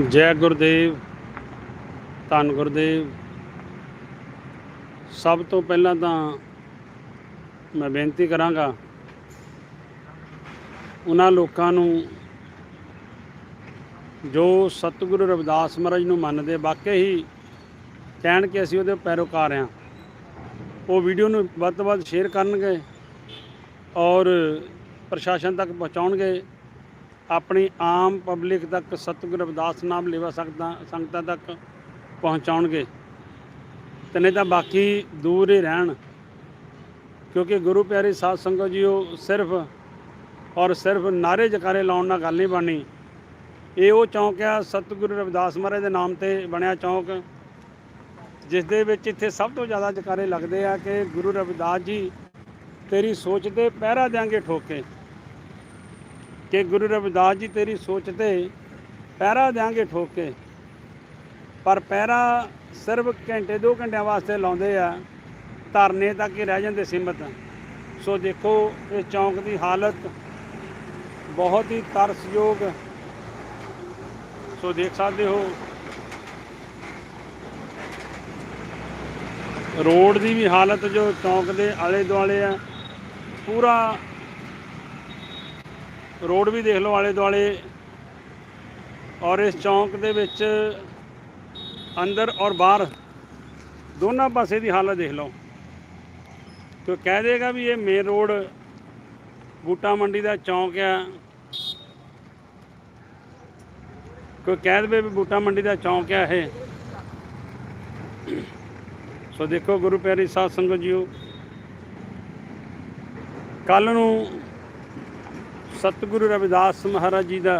ਜੈ ਗੁਰਦੇਵ, ਧੰਨ ਗੁਰਦੇਵ। ਸਭ ਤੋਂ ਪਹਿਲਾਂ ਤਾਂ ਮੈਂ ਬੇਨਤੀ ਕਰਾਂਗਾ, ਉਹਨਾਂ ਲੋਕਾਂ ਨੂੰ ਜੋ ਸਤਿਗੁਰੂ ਰਵਿਦਾਸ ਮਹਾਰਾਜ ਨੂੰ ਮੰਨਦੇ ਵਾਕਈ ਹੀ ਕਹਿਣ ਕਿ ਅਸੀਂ ਉਹਦੇ ਪੈਰੋਕਾਰ ਹਾਂ। ਉਹ ਵੀਡੀਓ ਨੂੰ ਵੱਧ ਤੋਂ ਵੱਧ ਸ਼ੇਅਰ ਕਰਨਗੇ ਔਰ ਪ੍ਰਸ਼ਾਸਨ ਤੱਕ ਪਹੁੰਚਾਉਣਗੇ। ਆਪਣੀ ਆਮ ਪਬਲਿਕ ਤੱਕ ਸਤਿਗੁਰੂ ਰਵਿਦਾਸ ਨਾਮ ਲੇਵਾ ਸਕਦਾ ਸੰਗਤਾਂ ਤੱਕ ਪਹੁੰਚਾਉਣਗੇ। ਤੇ ਨਹੀਂ ਤਾਂ ਬਾਕੀ ਦੂਰ ਹੀ ਰਹਿਣ। ਕਿਉਂਕਿ ਗੁਰੂ ਪਿਆਰੇ ਸਾਧ ਸੰਗਤ ਜੀ ਉਹ ਸਿਰਫ ਔਰ ਸਿਰਫ ਨਾਰੇ ਜਕਾਰੇ ਲਾਉਣ ਨਾਲ ਗੱਲ ਨਹੀਂ ਬਣਨੀ। ਇਹ ਉਹ ਚੌਂਕ ਆ ਸਤਿਗੁਰੂ ਰਵਿਦਾਸ ਮਹਾਰਾਜ ਦੇ ਨਾਮ ਤੇ ਬਣਿਆ ਚੌਂਕ ਜਿਸ ਦੇ ਵਿੱਚ ਇੱਥੇ ਸਭ ਤੋਂ ਜ਼ਿਆਦਾ ਜਕਾਰੇ ਲੱਗਦੇ ਆ ਕਿ ਗੁਰੂ ਰਵਿਦਾਸ ਜੀ ਤੇਰੀ ਸੋਚ ਤੇ ਪਹਿਰਾ ਦਿਆਂਗੇ ਠੋਕੇ। ਕਿ ਗੁਰੂ ਰਵਿਦਾਸ ਜੀ ਤੇਰੀ ਸੋਚ ਤੇ ਪਹਿਰਾ ਦਿਆਂਗੇ ਠੋਕੇ। ਪਰ ਪਹਿਰਾ ਸਿਰਫ ਘੰਟੇ, ਦੋ ਘੰਟਿਆਂ ਵਾਸਤੇ ਲਾਉਂਦੇ ਆ। ਧਰਨੇ ਤੱਕ ਹੀ ਰਹਿ ਜਾਂਦੇ ਸੀਮਤ। ਸੋ ਦੇਖੋ, ਇਹ ਚੌਂਕ ਦੀ ਹਾਲਤ ਬਹੁਤ ਹੀ ਤਰਸਯੋਗ। ਸੋ ਦੇਖ ਸਕਦੇ ਹੋ, ਰੋਡ ਦੀ ਵੀ ਹਾਲਤ ਜੋ ਚੌਂਕ ਦੇ ਆਲੇ ਦੁਆਲੇ ਆ, ਪੂਰਾ ਰੋਡ ਵੀ ਦੇਖ ਲਓ ਆਲੇ ਦੁਆਲੇ। ਔਰ ਇਸ ਚੌਂਕ ਦੇ ਵਿੱਚ ਅੰਦਰ ਔਰ ਬਾਹਰ ਦੋਨਾਂ ਪਾਸੇ ਦੀ ਹਾਲਤ ਦੇਖ ਲਓ। ਕੋਈ ਕਹਿ ਦੇਗਾ ਵੀ ਇਹ ਮੇਨ ਰੋਡ ਬੂਟਾ ਮੰਡੀ ਦਾ ਚੌਂਕ ਆ। ਕੋਈ ਕਹਿ ਦੇਵੇ ਵੀ ਬੂਟਾ ਮੰਡੀ ਦਾ ਚੌਂਕ ਆ ਇਹ। ਸੋ ਦੇਖੋ ਗੁਰੂ ਪਿਆਰੀ ਸਾਧ ਸੰਗਤ ਜੀਓ ਕੱਲ ਨੂੰ ਸਤਿਗੁਰੂ ਰਵਿਦਾਸ ਮਹਾਰਾਜ ਜੀ ਦਾ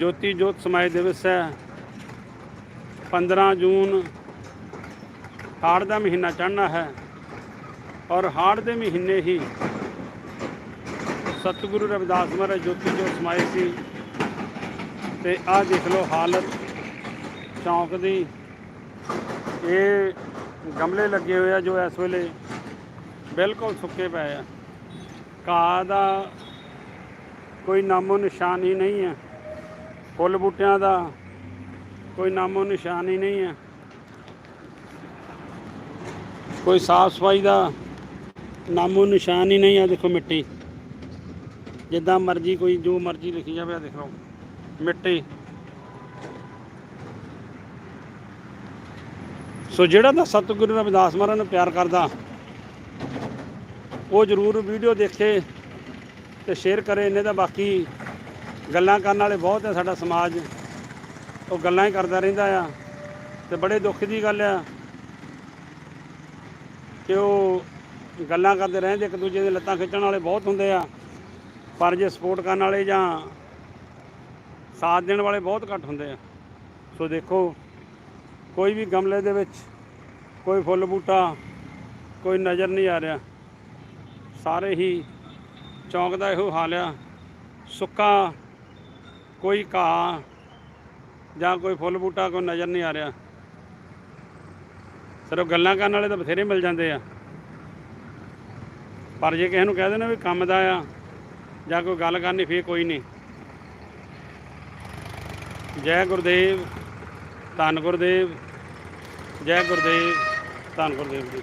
ਜੋਤੀ ਜੋਤ ਸਮਾਏ ਦਿਵਸ ਹੈ। 15 ਜੂਨ ਹਾੜ ਦਾ ਮਹੀਨਾ ਚੜ੍ਹਨਾ ਹੈ ਔਰ ਹਾੜ ਦੇ ਮਹੀਨੇ ਹੀ ਸਤਿਗੁਰੂ ਰਵਿਦਾਸ ਮਹਾਰਾਜ ਜੋਤੀ ਜੋਤ ਸਮਾਏ ਸੀ। ਤੇ ਆਹ ਦੇਖ ਲਓ ਹਾਲਤ ਚੌਂਕ ਦੀ। ਇਹ ਗਮਲੇ ਲੱਗੇ ਹੋਏ ਆ ਜੋ ਇਸ ਵੇਲੇ ਬਿਲਕੁਲ ਸੁੱਕੇ ਪਏ ਆ। ਘਾਹ ਦਾ ਕੋਈ ਨਾਮੋ ਨਿਸ਼ਾਨ ਹੀ ਨਹੀਂ ਹੈ। ਫੁੱਲ ਬੂਟਿਆਂ ਦਾ ਕੋਈ ਨਾਮੋ ਨਿਸ਼ਾਨ ਹੀ ਨਹੀਂ ਹੈ। ਕੋਈ ਸਾਫ਼ ਸਫ਼ਾਈ ਦਾ ਨਾਮੋ ਨਿਸ਼ਾਨ ਹੀ ਨਹੀਂ ਆ ਦੇਖੋ ਮਿੱਟੀ। ਜਿੱਦਾਂ ਮਰਜ਼ੀ ਕੋਈ ਜੋ ਮਰਜ਼ੀ ਲਿਖੀ ਜਾਵੇ ਆ ਦੇਖ ਲਓ ਮਿੱਟੀ। ਸੋ ਜਿਹੜਾ ਤਾਂ ਸਤਿਗੁਰੂ ਰਵਿਦਾਸ ਮਹਾਰਾਜ ਨੂੰ ਪਿਆਰ ਕਰਦਾ, ਉਹ ਜ਼ਰੂਰ ਵੀਡੀਓ ਦੇਖੇ। ਤੇ ਸ਼ੇਅਰ ਕਰੇ ਇਹਨੇ ਤਾਂ ਬਾਕੀ ਗੱਲਾਂ ਕਰਨ ਵਾਲੇ ਬਹੁਤ ਆ ਸਾਡਾ ਸਮਾਜ। ਉਹ ਗੱਲਾਂ ਹੀ ਕਰਦਾ ਰਹਿੰਦਾ ਆ ਤੇ ਬੜੇ ਦੁੱਖ ਦੀ ਗੱਲ ਆ ਕਿ ਉਹ ਗੱਲਾਂ ਕਰਦੇ ਰਹਿੰਦੇ, ਇੱਕ ਦੂਜੇ ਦੇ ਲੱਤਾਂ ਖਿੱਚਣ ਵਾਲੇ ਬਹੁਤ ਹੁੰਦੇ ਆ। ਪਰ ਜੇ ਸਪੋਰਟ ਕਰਨ ਵਾਲੇ ਜਾਂ ਸਾਥ ਦੇਣ ਵਾਲੇ ਬਹੁਤ ਘੱਟ ਹੁੰਦੇ ਆ। ਸੋ ਦੇਖੋ, ਕੋਈ ਵੀ ਗਮਲੇ ਦੇ ਵਿੱਚ ਕੋਈ ਫੁੱਲ ਬੂਟਾ, ਕੋਈ ਨਜ਼ਰ ਨਹੀਂ ਆ ਰਿਹਾ। ਸਾਰੇ ਹੀ ਚੌਂਕ ਦਾ ਇਹੋ ਹਾਲ ਆ। ਸੁੱਕਾ, ਕੋਈ ਘਾਹ ਜਾਂ ਕੋਈ ਫੁੱਲ ਬੂਟਾ, ਕੋਈ ਨਜ਼ਰ ਨਹੀਂ ਆ ਰਿਹਾ। ਸਿਰਫ ਗੱਲਾਂ ਕਰਨ ਵਾਲੇ ਤਾਂ ਬਥੇਰੇ ਮਿਲ ਜਾਂਦੇ ਆ। ਪਰ ਜੇ ਕਿਸੇ ਨੂੰ ਕਹਿ ਦੇਣਾ ਵੀ ਕੰਮ ਦਾ ਆ ਜਾਂ ਕੋਈ ਗੱਲ ਕਰਨੀ, ਫੇਰ ਕੋਈ ਨਹੀਂ। ਜੈ ਗੁਰਦੇਵ, ਧੰਨ ਗੁਰਦੇਵ, ਜੈ ਗੁਰਦੇਵ, ਧੰਨ ਗੁਰਦੇਵ ਜੀ।